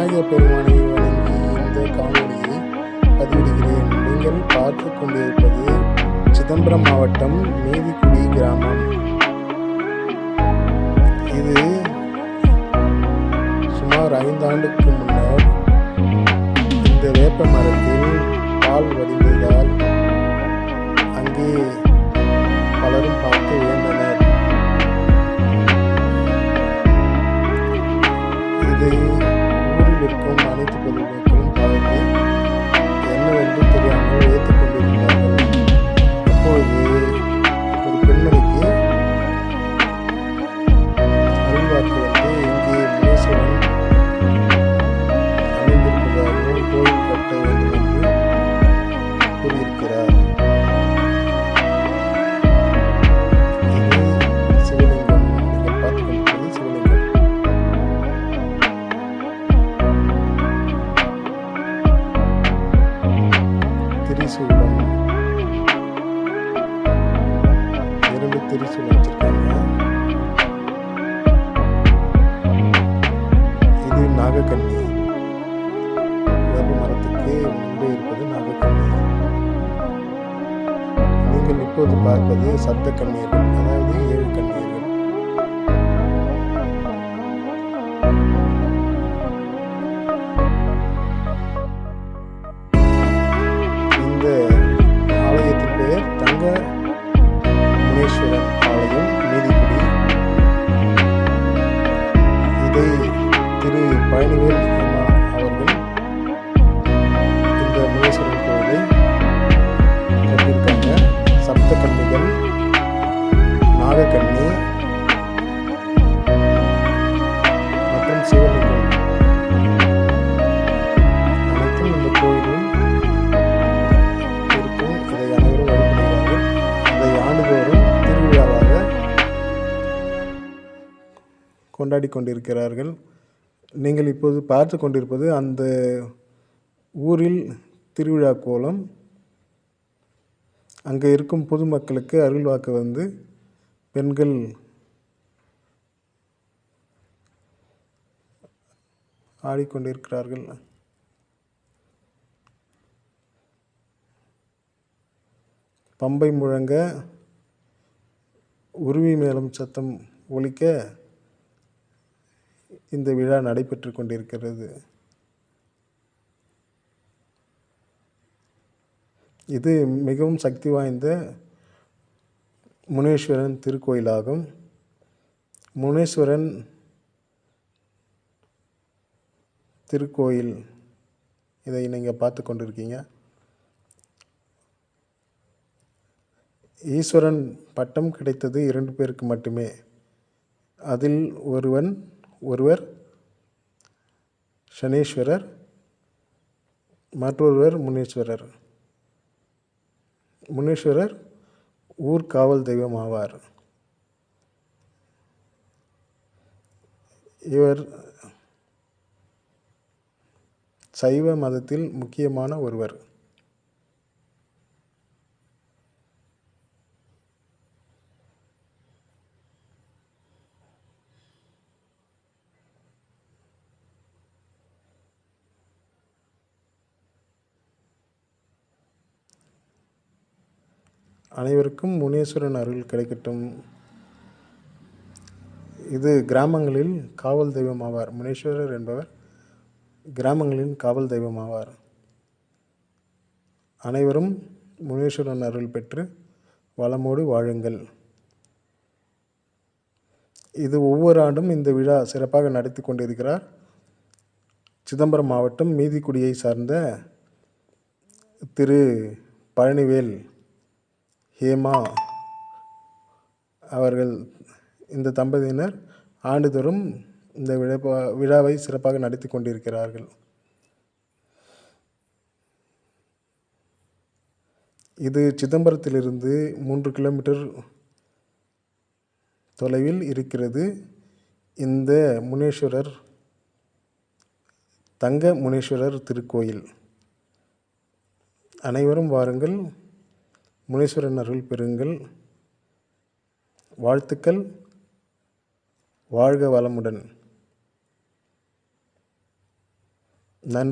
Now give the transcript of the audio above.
விநாயகர் பெருமானை வணங்கி இந்த காணொலியை பதிவிடுகிறேன். நீங்கள் பார்த்து கொண்டிருப்பது சிதம்பரம் மாவட்டம் மீதிக்குடி கிராமம். இது சுமார் ஐந்தாண்டுக்கு முன்னர் இந்த வேப்ப மரத்தில் பால் வடிந்ததால் அங்கே திரிசூலம். இரண்டு திரிசூலம் வச்சிருக்காங்க. இது நாகக்கண்ணி. வேப்ப மரத்துக்கு முன்பே இருப்பது நாகக்கண்ணி. நீங்கள் இப்போது பார்ப்பது சப்த அதாவது திரு பழனிவேல் கொண்டாடி கொண்டிருக்கிறார்கள். நீங்கள் இப்போது பார்த்து கொண்டிருப்பது அந்த ஊரில் திருவிழா கோலம். அங்கே இருக்கும் பொதுமக்களுக்கு அருள்வாக்கு வந்து பெண்கள் ஆடிக்கொண்டிருக்கிறார்கள். பம்பை முழங்க உருவி மேலும் சத்தம் ஒழிக்க இந்த விழா நடைபெற்று கொண்டிருக்கிறது. இது மிகவும் சக்தி வாய்ந்த முனேஸ்வரன் திருக்கோயிலாகும். முனேஸ்வரன் திருக்கோயில் இதை நீங்கள் பார்த்து கொண்டிருக்கீங்க. ஈஸ்வரன் பட்டம் கிடைத்தது இரண்டு பேருக்கு மட்டுமே. அதில் ஒருவன் ஒருவர் சனீஸ்வரர் மற்றொருவர் முனீஸ்வரர். முனீஸ்வரர் ஊர் காவல் தெய்வம் ஆவார். இவர் சைவ மதத்தில் முக்கியமான ஒருவர். அனைவருக்கும் முனீஸ்வரன் அருள் கிடைக்கட்டும். இது கிராமங்களில் காவல் தெய்வம் ஆவார். முனீஸ்வரர் என்பவர் கிராமங்களின் காவல் தெய்வம் ஆவார். அனைவரும் முனீஸ்வரன் அருள் பெற்று வளமோடு வாழுங்கள். இது ஒவ்வொரு ஆண்டும் இந்த விழா சிறப்பாக நடத்தி கொண்டிருக்கிறார். சிதம்பரம் மாவட்டம் மீதிக்குடியை சார்ந்த திரு பழனிவேல் ஹேமா அவர்கள் இந்த தம்பதியினர் ஆண்டுதோறும் இந்த விழா விழாவை சிறப்பாக நடத்தி கொண்டிருக்கிறார்கள். இது சிதம்பரத்திலிருந்து மூன்று கிலோமீட்டர் தொலைவில் இருக்கிறது. இந்த முனேஸ்வரர் தங்க முனேஸ்வரர் திருக்கோயில். அனைவரும் வாருங்கள். முனீஸ்வரன் அருள் பெறுங்கள். வாழ்த்துக்கள். வாழ்க வளமுடன். நன்றி.